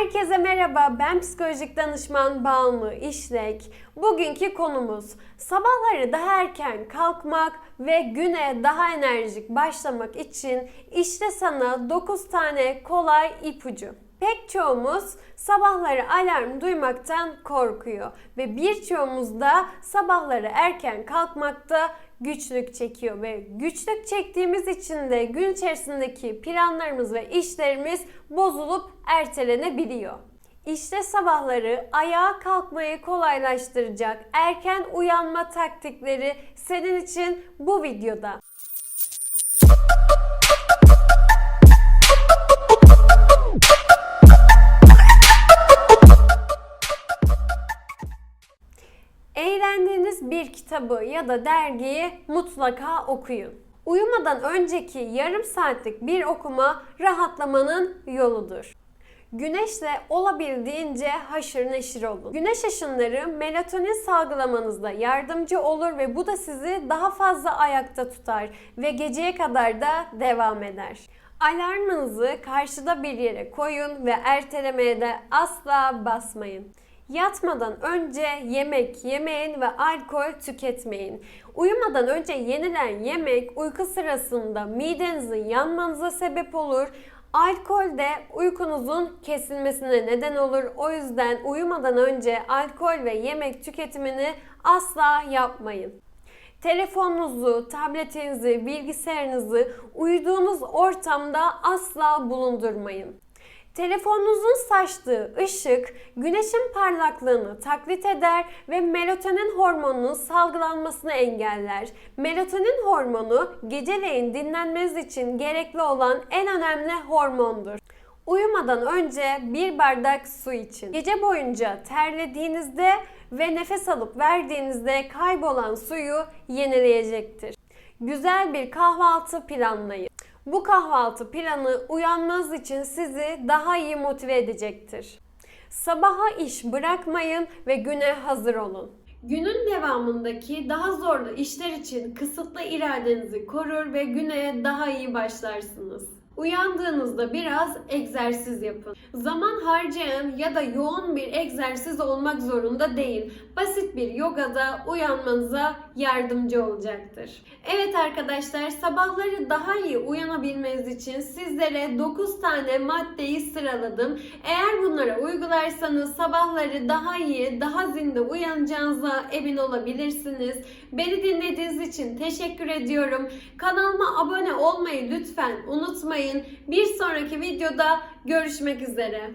Herkese merhaba, ben psikolojik danışman Balmı İşlek. Bugünkü konumuz sabahları daha erken kalkmak ve güne daha enerjik başlamak için işte sana 9 tane kolay ipucu. Pek çoğumuz sabahları alarm duymaktan korkuyor ve birçoğumuz da sabahları erken kalkmakta güçlük çekiyor ve güçlük çektiğimiz için de gün içerisindeki planlarımız ve işlerimiz bozulup ertelenebiliyor. İşte sabahları ayağa kalkmayı kolaylaştıracak erken uyanma taktikleri senin için bu videoda. Bir kitabı ya da dergiyi mutlaka okuyun. Uyumadan önceki yarım saatlik bir okuma rahatlamanın yoludur. Güneşle olabildiğince haşır neşir olun. Güneş ışınları melatonin salgılamanızda yardımcı olur ve bu da sizi daha fazla ayakta tutar ve geceye kadar da devam eder. Alarmınızı karşıda bir yere koyun ve ertelemeye de asla basmayın. Yatmadan önce yemek yemeyin ve alkol tüketmeyin. Uyumadan önce yenilen yemek uyku sırasında midenizin yanmanıza sebep olur. Alkol de uykunuzun kesilmesine neden olur. O yüzden uyumadan önce alkol ve yemek tüketimini asla yapmayın. Telefonunuzu, tabletinizi, bilgisayarınızı uyuduğunuz ortamda asla bulundurmayın. Telefonunuzun saçtığı ışık güneşin parlaklığını taklit eder ve melatonin hormonunun salgılanmasını engeller. Melatonin hormonu geceleyin dinlenmeniz için gerekli olan en önemli hormondur. Uyumadan önce bir bardak su için. Gece boyunca terlediğinizde ve nefes alıp verdiğinizde kaybolan suyu yenileyecektir. Güzel bir kahvaltı planlayın. Bu kahvaltı planı uyanmanız için sizi daha iyi motive edecektir. Sabaha iş bırakmayın ve güne hazır olun. Günün devamındaki daha zorlu işler için kısıtlı iradenizi korur ve güne daha iyi başlarsınız. Uyandığınızda biraz egzersiz yapın. Zaman harcayan ya da yoğun bir egzersiz olmak zorunda değil. Basit bir yogada uyanmanıza yardımcı olacaktır. Evet arkadaşlar sabahları daha iyi uyanabilmeniz için sizlere 9 tane maddeyi sıraladım. Eğer bunlara uygularsanız sabahları daha iyi, daha zinde uyanacağınıza emin olabilirsiniz. Beni dinlediğiniz için teşekkür ediyorum. Kanalıma abone olmayı lütfen unutmayın. Bir sonraki videoda görüşmek üzere.